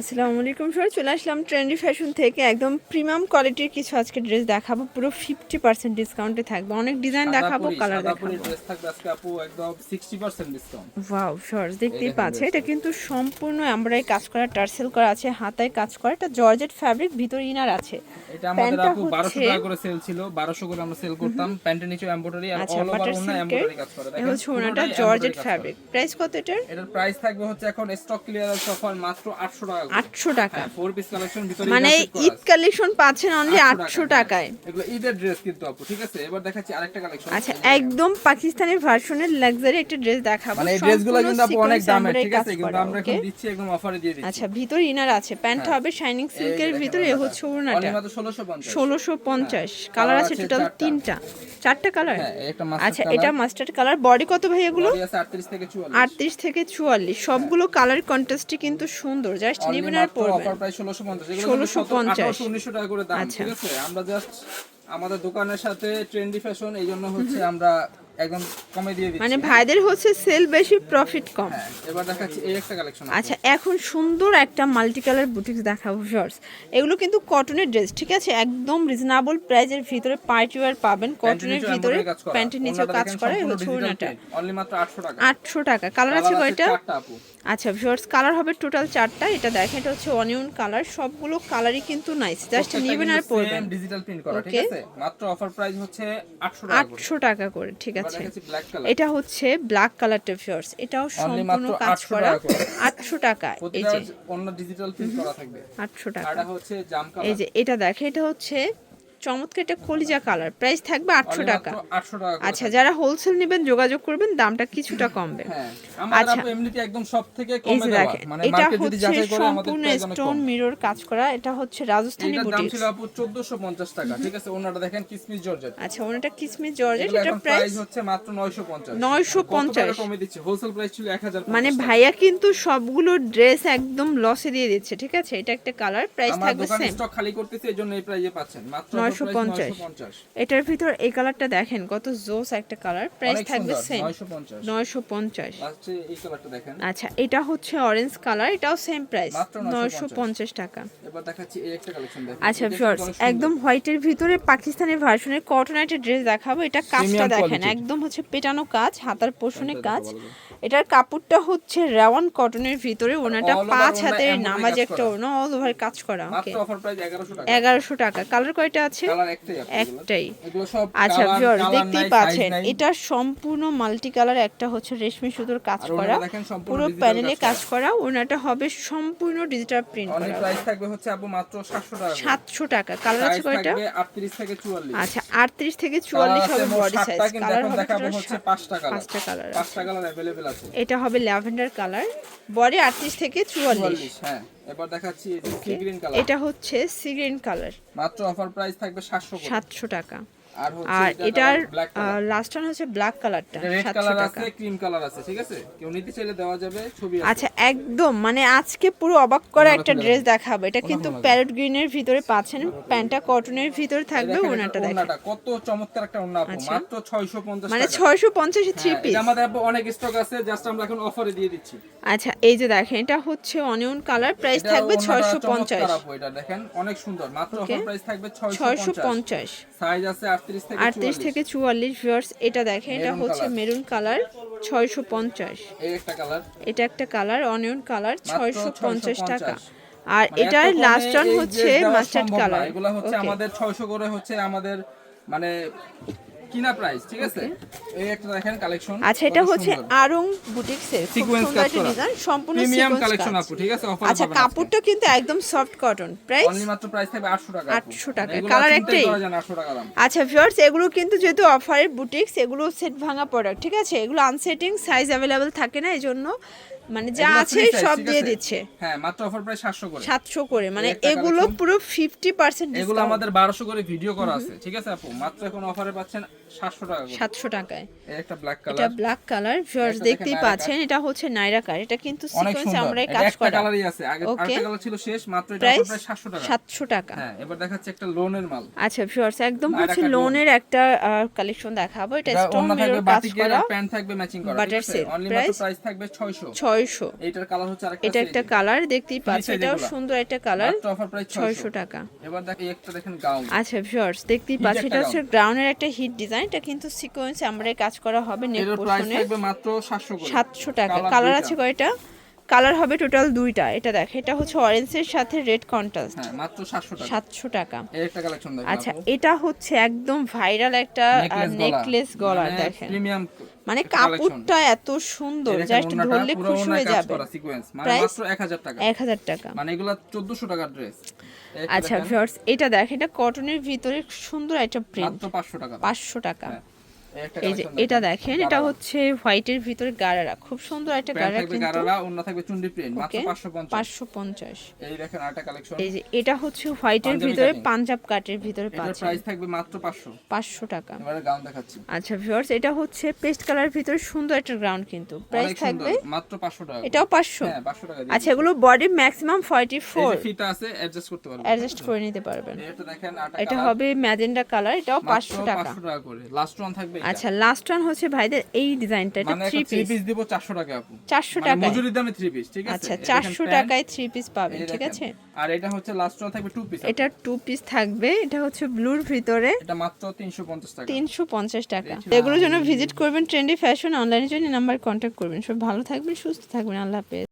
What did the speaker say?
আসসালামু আলাইকুম সবাই চলে আসলাম ট্রেন্ডি ফ্যাশন থেকে। একদম প্রিমিয়াম কোয়ালিটির কিছু আজকে ড্রেস দেখাবো। পুরো ফিফটি পার্সেন্ট ডিসকাউন্টে থাকবে। অনেক ডিজাইন দেখাবো কালার দেখাবো। ড্রেস থাকবে আজকে আপু একদম 60% ডিসকাউন্ট ওয়াও শর্টস দেখতেই পাচ্ছে এটা কিন্তু সম্পূর্ণ এমব্রয়ডারি কাজ করা টার্সেল করা আছে হাতায় কাজ করা। এটা জর্জেট ফ্যাব্রিক ভিতর ইনার আছে। এটা আমাদের আপু 1200 টাকা করে সেল ছিল। 1200 করে আমরা সেল করতাম। প্যান্টের নিচে এমব্রয়ডারি আর অল ওভার সিল্কের এমব্রয়ডারি কাজ করা। দেখেন হচ্ছে ওনাটা জর্জেট ফ্যাব্রিক প্রাইস কত এটার এটার প্রাইস থাকবে হচ্ছে এখন স্টক ক্লিয়ারেন্স অফার মাত্র 800 টাকা। আটশো টাকা। হ্যাঁ ফোর পিস কালেকশন ভিতরে মানে ঈদ। কালেকশন পাচ্ছেন অনলি 800 আটশো হ্যাঁ। টাকায়। এগুলো ঈদের ড্রেস কিন্তু আপু ঠিক আছে? এবার দেখাচ্ছি আরেকটা কালেকশন আচ্ছা একদম পাকিস্তানি ভার্সনের লাক্সারি একটা ড্রেস দেখাবো। মানে এই ড্রেসগুলো কিন্তু আপু অনেক দামের ঠিক আছে? কিন্তু আমরা এখন দিচ্ছি একদম অফারে দিয়ে দিচ্ছি। আচ্ছা ভিতর ইনার আছে। প্যান্ট হ্যাঁ। হবে শাইনিং সিল্কের ভিতরে এ হচ্ছে ওড়নাটা। মাত্র 1650 ষোলোশো পঞ্চাশ। কালার কালার আছে টোটাল তিনটা। চারটা কালার হ্যাঁ একটা মাস্টার আচ্ছা এটা মাস্টার্ড কালার বডি কত ভাই এগুলো? 38 থেকে 44 আটত্রিশ থেকে চুয়াল্লিশ। সবগুলো কালার কন্ট্রাস্টই কিন্তু সুন্দর। জাস্ট নেবেন আর পড়বেন। অফার প্রাইস 1650 এগুলো 1650 1650 1900 টাকা করে দাম আচ্ছা। ঠিক আছে? আমরা জাস্ট আমাদের দোকানের সাথে ট্রেন্ডি ফ্যাশন এই জন্য হচ্ছে আমরা একদম কমে দিয়ে দিচ্ছি। মানে ভাইদের হচ্ছে সেল বেশি প্রফিট কম। হ্যাঁ এবার দেখাচ্ছি এই একটা কালেকশন আচ্ছা এখন সুন্দর একটা মাল্টি কালার বুটিক্স দেখাবো শর্টস এগুলো কিন্তু কটনের ড্রেস ঠিক আছে? একদম রিজনেবল প্রাইজের ভিতরে পার্টি ওয়্যার পাবেন। কটনের ভিতরে প্যান্টের নিচেও কাজ করা এই হচ্ছে অনলি মাত্র 800 টাকা। আটশো টাকা। কালার আছে কয়টা? আচ্ছা ভিউয়ার্স কালার হবে টোটাল চারটা। এটা দেখেন এটা হচ্ছে অনিয়ন কালার সবগুলো কালারই কিন্তু নাইস জাস্ট নেবেন আর পরবেন। ডিজিটাল প্রিন্ট করা ঠিক আছে? মাত্র অফার প্রাইস হচ্ছে 800 টাকা করে। আটশো টাকা করে ঠিক এবার আছে। কালার এটা হচ্ছে ব্ল্যাক কালারটা ভিউয়ার্স এটাও সম্পূর্ণ কাজ করা। টাকা করে। আটশো টাকা এই যে। অন্য ডিজিটাল প্রিন্ট করা থাকবে। আটশো আর টাকা। এটা হচ্ছে জাম এই যে এটা দেখে এটা হচ্ছে চমৎকার এটা কলিজা কালার। প্রাইস থাকবে আটশো টাকা। 800 টাকা করে আচ্ছা যারা হোলসেল নেবেন যোগাযোগ করবেন দামটা কিছুটা কমবে। হ্যাঁ আচ্ছা। এমনিতে একদম সব থেকে এই যে দেখেন মানে এটা হচ্ছে সম্পূর্ণ স্টোন মিরর কাজ করা এটা হচ্ছে রাজস্থানী 1450 টাকা ঠিক আছে? ওনাটা দেখেন কিসমিস জর্জেট। আচ্ছা ওনাটা কিসমিস জর্জেট এটা প্রাইস হচ্ছে মাত্র 950 950 কত টাকা কমে দিচ্ছে? হোলসেল প্রাইস ছিল 1000 মানে ভাইয়া কিন্তু সবগুলো ড্রেস একদম লসে দিয়ে দিচ্ছে ঠিক আছে? এটা একটা কালার প্রাইস থাকবে সেম স্টক খালি করতেছে এজন্য এই প্রাইসে পাচ্ছেন। মাত্র 950 950 এটার ভিতর এই কালারটা দেখেন কত জোস একটা কালার। প্রাইস থাকবে সেম নয়শো পঞ্চাশ। দেখেন। আচ্ছা এটা হচ্ছে অরেঞ্জ কালার এটাও সেম প্রাইস নয়শো পঞ্চাশ টাকা। আচ্ছা সুন্দর। একদম হোয়াইটের ভিতরে পাকিস্তানি ভার্সনের কটন একটা ড্রেস দেখাবো। এটা কাজটা দেখেন একদম হচ্ছে পেটানো কাজ হাতার পোষণে কাজ। এটার কাপড়টা হচ্ছে রাওয়ান কটনের ভিতরে ওনাটা পাঁচ হাতের নামাজ একটা। ওড়না অল ওভার কাজ করা ওকে মাত্র অফার প্রাইস 1100 টাকা। এগারোশো টাকা। কালার কয়টা আছে? কালার একটাই আচ্ছা colour- দেখতেই পাচ্ছেন। এটা সম্পূর্ণ মাল্টি কালার একটা হচ্ছে রেশমি সুতোর কাজ করা। পুরো প্যানেলে কাজ করা। ওনাটা হবে সম্পূর্ণ ডিজিটাল প্রিন্ট করা। প্রাইস থাকবে হচ্ছে আপু মাত্র 700 টাকা করে। সাতশো টাকা। কালার আছে কয়টা? 38 থেকে 44 আচ্ছা আটত্রিশ থেকে চুয়াল্লিশ হবে বডি সাইজ কিন্তু কালার এখন হবে দেখাবো total হচ্ছে সাত- পাঁচটা কালার পাঁচটা কালার পাঁচটা কালার अवेलेबल আছে এটা হবে ল্যাভেন্ডার কালার বডি আটত্রিশ থেকে চুয়াল্লিশ 44 হ্যাঁ এবার দেখাচ্ছি এই যে সি গ্রিন কালার এটা হচ্ছে সি গ্রিন কালার মাত্র অফার প্রাইস থাকবে 700 করে সাতশো টাকা আর এটার লাস্ট ওয়ান হচ্ছে ব্ল্যাক কালারটা রেড কালার আছে ক্রিম কালার আছে ঠিক আছে? কেউ নিতে চাইলে দেওয়া যাবে ছবি আচ্ছা একদম মানে আজকে পুরো অবাক করা একটা ড্রেস দেখাবো। এটা কিন্তু প্যারট গ্রিনের ভিতরে পাচ্ছেন প্যান্টটা কটনের ভিতরে থাকবে ওনাটা দেখেন। কত চমৎকার একটা ওড়না আপু আচ্ছা। মাত্র 650 মানে টাকা। ছয়শো পঞ্চাশে থ্রি পিস আমাদের আপু অনেক স্টক আছে জাস্ট আমরা এখন অফারে দিয়ে দিচ্ছি। আচ্ছা এই যে দেখেন এটা হচ্ছে অনিয়ন কালার প্রাইস থাকবে ওড়নাটা ছয়শো চমৎকার পঞ্চাশ আপু, এটা দেখেন অনেক সুন্দর মাত্র অফার প্রাইস থাকবে ছয়শো 650 সাইজ আছে 38 থেকে আটত্রিশ থেকে চুয়াল্লিশ। ভিউয়ার্স এটা দেখেন এটা হচ্ছে মেরুন কালার ছয়শো পঞ্চাশ। এই একটা কালার এটা একটা কালার অনিয়ন কালার ছয়শো পঞ্চাশ 650 টাকা। আর মানে এটার লাস্ট অন হচ্ছে মাস্টার্ড কালার এগুলো হচ্ছে আমাদের 600 করে হচ্ছে আমাদের মানে কিনা প্রাইস ঠিক আছে? এই একটা দেখেন কালেকশন আচ্ছা এটা হচ্ছে আরং খুব Sequence সুন্দর কাজ ডিজাইন সম্পূর্ণ প্রিমিয়াম কালেকশন আপু ঠিক আছে? অফার আচ্ছা কাপড়টা কিন্তু একদম সফট কটন প্রাইস অনলি মাত্র প্রাইস থাকবে 800 টাকা 800 টাকা। চিন্তাই একটাই? করা যায় না 800 টাকা দাম। আচ্ছা ভিউয়ার্স এগুলো কিন্তু যেহেতু অফারের বুটিক্স এগুলো সেট ভাঙা প্রোডাক্ট ঠিক আছে? এগুলো আনসেটিং সাইজ অ্যাভেলেবেল থাকে না এই জন্য মানে যা আছে সব দিয়ে দিচ্ছে। হ্যাঁ মাত্র অফার প্রাইস 700 করে। সাতশো করে মানে এগুলো। পুরো ফিফটি পার্সেন্ট এগুলো আমাদের 1200 করে ভিডিও করা আছে ঠিক আছে আপু? মাত্র এখন অফারে পাচ্ছেন সাতশো টাকায়। এটা ব্ল্যাক কালার ভিউয়ার্স দেখতেই পাচ্ছেন এটা হচ্ছে নাইরা কার এটা কিন্তু অনেক আমরা কাজ করা। কালারই আছে। আগে আরেকটা কালার ছিল শেষ মাত্র এটা প্রায় সাতশো টাকা। সাতশো টাকা। হ্যাঁ এবার দেখাচ্ছে একটা লোনের মাল। আচ্ছা ভিউয়ার্স একদম হচ্ছে লোনের একটা কালেকশন দেখাবো। এটা স্টোন থাকবে মিরর কাজ করা। প্যান্ট থাকবে ম্যাচিং করা Butter ঠিক আছে silk, অনলি price? মাত্র প্রাইস থাকবে 600 ছয়শো। এইটার কালার হচ্ছে আরেকটা এটা একটা কালার দেখতেই পাচ্ছেন এটাও সুন্দর একটা কালার অফার প্রাইস ছয়শো 600 টাকা। এবার দেখ একটা দেখেন গাউন আচ্ছা ভিউয়ার্স দেখতেই Hit পাচ্ছেন এটা হচ্ছে গ্রাউন্ডের একটা হিট ডিজাইন এটা কিন্তু সিকোয়েন্স আমরা কাজ করা হবে নেক এর প্রাইস পোর্শনে থাকবে মাত্র 700 করে। সাতশো টাকা। কালার আছে কয়টা? কালার হবে টোটাল দুইটা। এটা দেখ এটা হচ্ছে অরেঞ্জের সাথে রেড কন্ট্রাস্ট হ্যাঁ মাত্র 700 টাকা। সাতশো টাকা। এই একটা কালেকশন আচ্ছা এটা হচ্ছে একদম ভাইরাল একটা নেকলেস গলার দেখেন। প্রিমিয়াম মানে কাপড়টা এত সুন্দর জাস্ট ধরলে খুশি হয়ে যাবে। সিকোয়েন্স মানে মাত্র 1000 টাকা। এক হাজার টাকা। মানে এগুলা 1400 টাকার ড্রেস আচ্ছা ভিউয়ার্স এটা দেখ এটা কটনের ভিতরে সুন্দর একটা প্রিন্ট মাত্র 500 টাকা পাঁচশো টাকা। হ্যাঁ, এই যে এটা দেখেন। এটা হচ্ছে হোয়াইটের ভিতরে গারারা খুব সুন্দর একটা গারারা কিন্তু গারারা অন্য থাকবে চুন্ডি প্রিন্ট মাত্র ওকে 550 এই দেখেন আরেকটা কালেকশন এই যে এটা হচ্ছে হোয়াইটের ভিতরে পাঞ্জাব কাটের ভিতরে পাচ্ছেন। প্রাইস থাকবে মাত্র 500 পাঁচশো টাকা। এবারে গাউন দেখাচ্ছি। আচ্ছা ভিউয়ার্স এটা হচ্ছে পেস্ট কালার ভিতরে সুন্দর একটা গ্রাউন্ড কিন্তু। প্রাইস থাকবে মাত্র 500 টাকা। এটাও পাঁচশো। হ্যাঁ 500 টাকা আচ্ছা এগুলো বডি ম্যাক্সিমাম ফর্টি এই ফোর আছে অ্যাডজাস্ট করতে পারবেন। অ্যাডজাস্ট করে নিতে পারবেন। এটা দেখেন আটা এটা হবে ম্যাজেন্ডা কালার এটাও পাঁচশো টাকা। 500 টাকা করে। লাস্ট ওয়ান থাকবে। আচ্ছা লাস্ট ওয়ান হচ্ছে ভাইদের এই ডিজাইনটা এটা থ্রি পিস পিস দিব 400 টাকা আপু। চারশো মানে টাকায়? মজুরির দামে থ্রি পিস ঠিক আছে? আচ্ছা এই দেখেন চারশো pant, টাকায় থ্রি পিস পাবেন ঠিক আছে? আর এটা হচ্ছে লাস্ট ওয়ান থাকবে টু পিস এটা টু পিস থাকবে এটা হচ্ছে ব্লুর ভিতরে। এটা মাত্র 350 টাকা। তিনশো পঞ্চাশ টাকা। এগুলোর জন্য ভিজিট করবেন ট্রেন্ডি ফ্যাশন অনলাইনের জন্য নাম্বার কন্ট্যাক্ট করবেন। সব ভালো থাকবেন সুস্থ থাকবেন আল্লাহ হাফেজ।